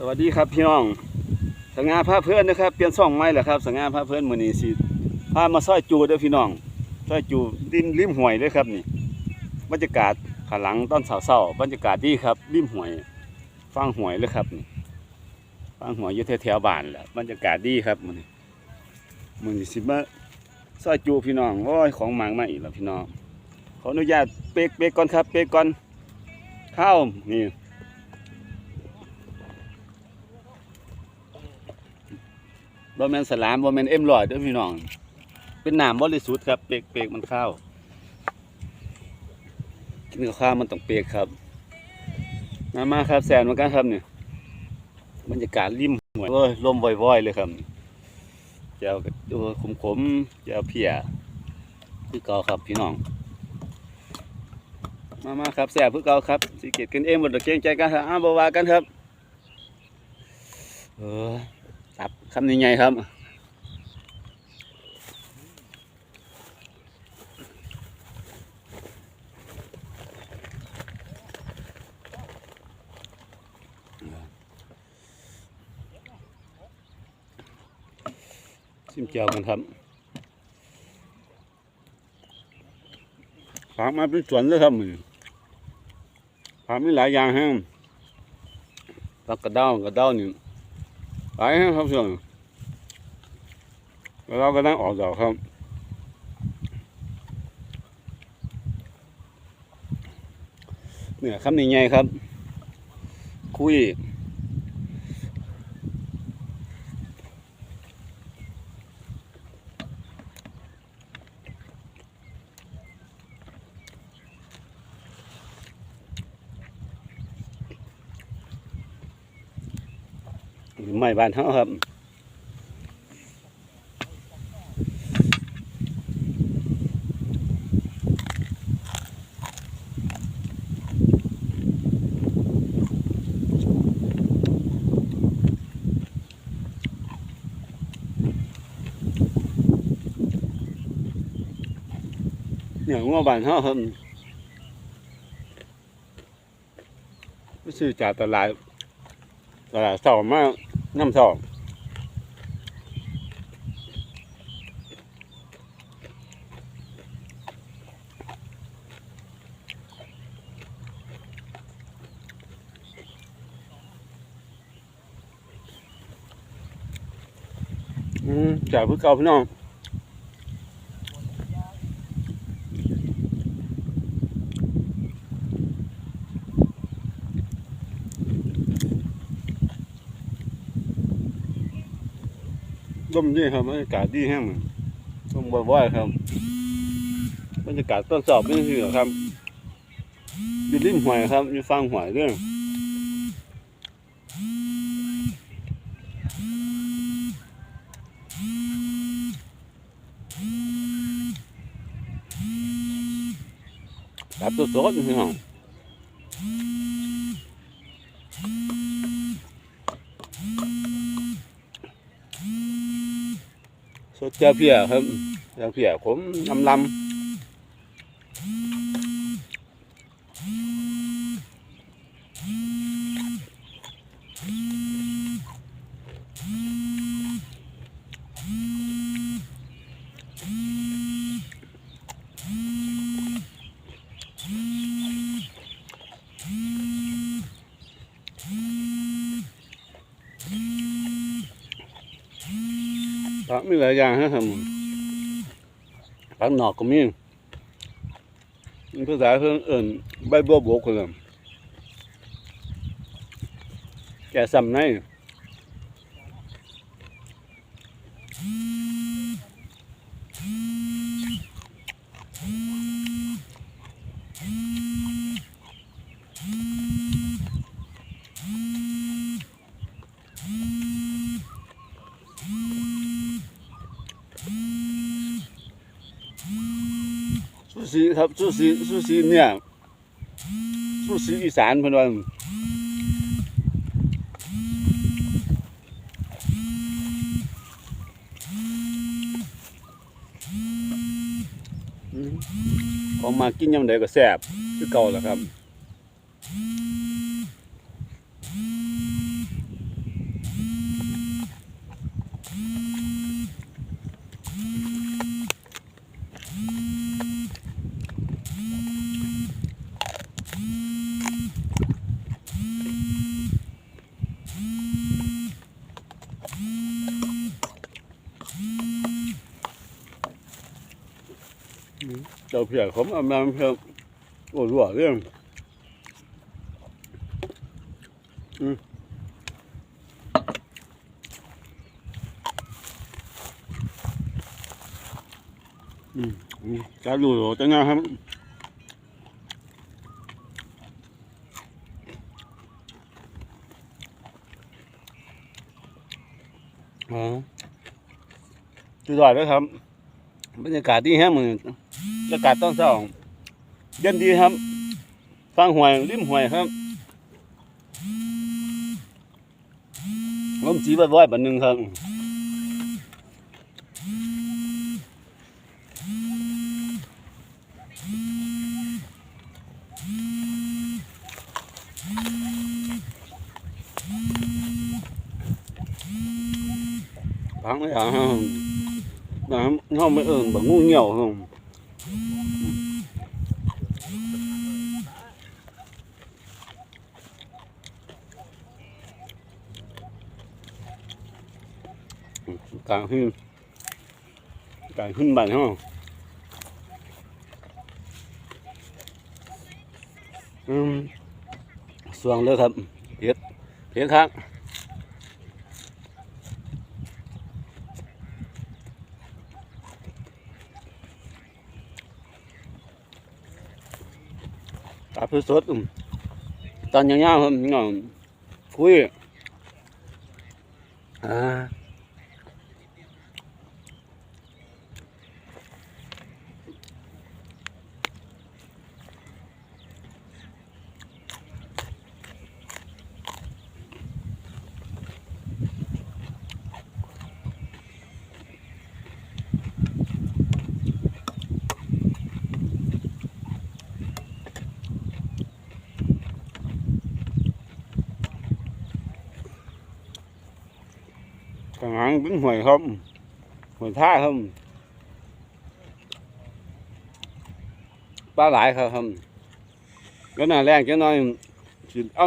สวัสดีครับพี่น้องสง่าพาเพื่อนนะครับเปลี่ยนซ่องใหม่แล้วครับสง่าพาเพื่อนมือนี้สิพามาซอยจูเด้อพี่น้องซอยจูริมริมห้วยเลยครับนี่บรรยากาศขาหลังตอนเช้าบรรยากาศดีครับริมห้วยฟังห้วยเลยครับนี่ฟังห้วยอยู่แถวๆบ้านแหละบรรยากาศดีครับมือนี้มือนี้สิมาซอยจูพี่น้องโอ้ยของหมางมาอีกแล้วพี่น้องขออนุญาตเป๊กเป๊กก่อนครับ เป๊กก่อนข้าวนี่ บ่แมนสลามบ่แมนเอ็มลอยด้อพี่น้อง เป็นน้ำบริสุทธิ์ครับเปกเปกมันข้าวกินข้าวมันต้องเปกครับมามาครับแสนเหมือนกันครับเนี่ยบรรยากาศริมหัวยโอ้ยลมว่อยๆเลยครับเจ้าดูขมๆเจ้าเพียคือเก่าครับพี่น้อง มามาครับแสบคือเก่าครับสิเกตกันเองบ่ต้องเกรงใจกันครับอ้าวบวากันครับ เออ คำยังไงครับิมเจียวกันครับผักมาเป็นสวนเลยครับมือผักมีหลายอย่างฮะผักกระเด้ากระเด้านี่หลายครับส่วน แล้วเราก็ต้องออกดอกครับเนี่ยคำนี้ไงครับ คุยไม่บ้านเขาครับ เนี่ยงัวบ้านเขาครับไปซื้อจากตลาดตลาดสองมาน้ำสองจากพื่อเก่าพี่น้อง ร่มดีครับบรรยากาศดีแห้งเหมือนร่มบ่อยๆครับบรรยากาศต้นสอบนี่คือครับอยู่ริมห้วยครับอยู่ฟังห้วยเรื่องครับตัวสดพี่น้อง สดเจ้าเพียครับเจ้าเพียขมลำลำ ผักมีหลายอย่างครับผักหนอกก็มีภาษาเพิ่งเอิ่นใบบัวบกเลยแกซ้ำใน ซีครับซูซีซูซีเนี่ยซูซีอีสานเพิ่นว่าอืมของมากินยำใดก็แซ่บคือเก่าแหละครับ เพียผมเอามาเพิ่มโอ้รั่วเรื่องอืมอืมการดูจังนะครับอ๋อสุดยอดเลยครับบรรยากาศดีแฮะมือ บรรยากาศตอนเช้าเย็นดีครับฟังหวยริมหวยครับลมจีบ่อยๆบันหนึ่งครับพังไม่อะครับน้ำเขาไม่เอิ่นแบบงูเหี่ยวครับ กลางขึ้นกลางขึ้นบ้านเขาอืมสวงเลยครับเผ็ดเผ็ดครับปลาพืชสดอืมตอนยาวๆครับน้องคุยอ่าทางหางาครับปลาหลายครับครับก็น่าแรงจังหน่อยสิเอา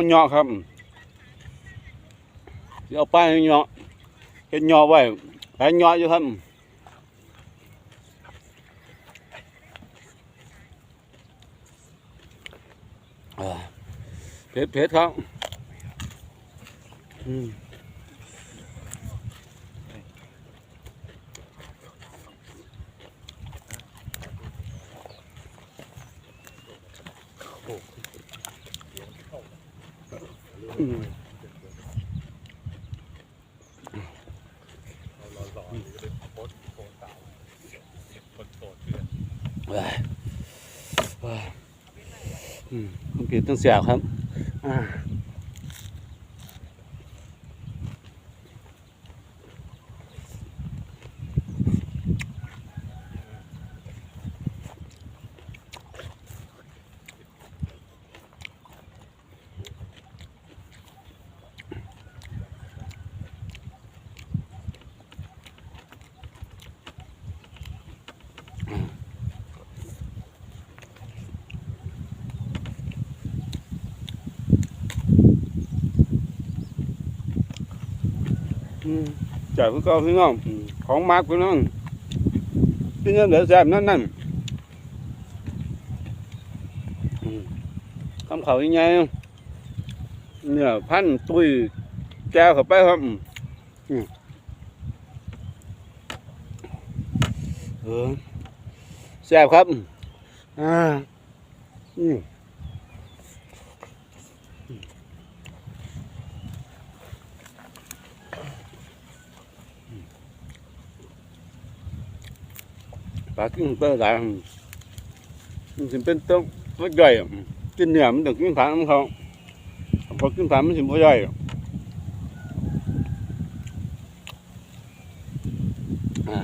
เหยาะครับสิเอาป้ายเหยาะเห็นเหยาะไว้หลายเหยาะอยู่ครับอ่าเผ็ดเผ็ดครับอืม อืมว้ายว้ายอืมมันเปลี่ย นต้องเสียครับอ่า จ่ายพี่ก็พี่น้องอมของมากพี่น้องพี่น้องเหลือแซ่บนั่นนั่นคำเขายังไงเนี่ยพันตุยแก้วเข้าไปครับเออแซ่บครับอ่าอืม ปลากินเปลาได้มันสิเป็นตัวตัวใหญ่อะกินเนื้อมันต้องกินผักของเขาพอกินผักมันสิบ่ใหญ่อะอ่า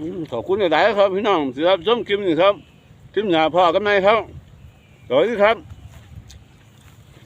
อืม ขอบคุณหลายๆครับ พี่น้องสำหรับชมคลิปนี้ครับคลิปหน้าพ่อกันไหมครับสวัสดีครับ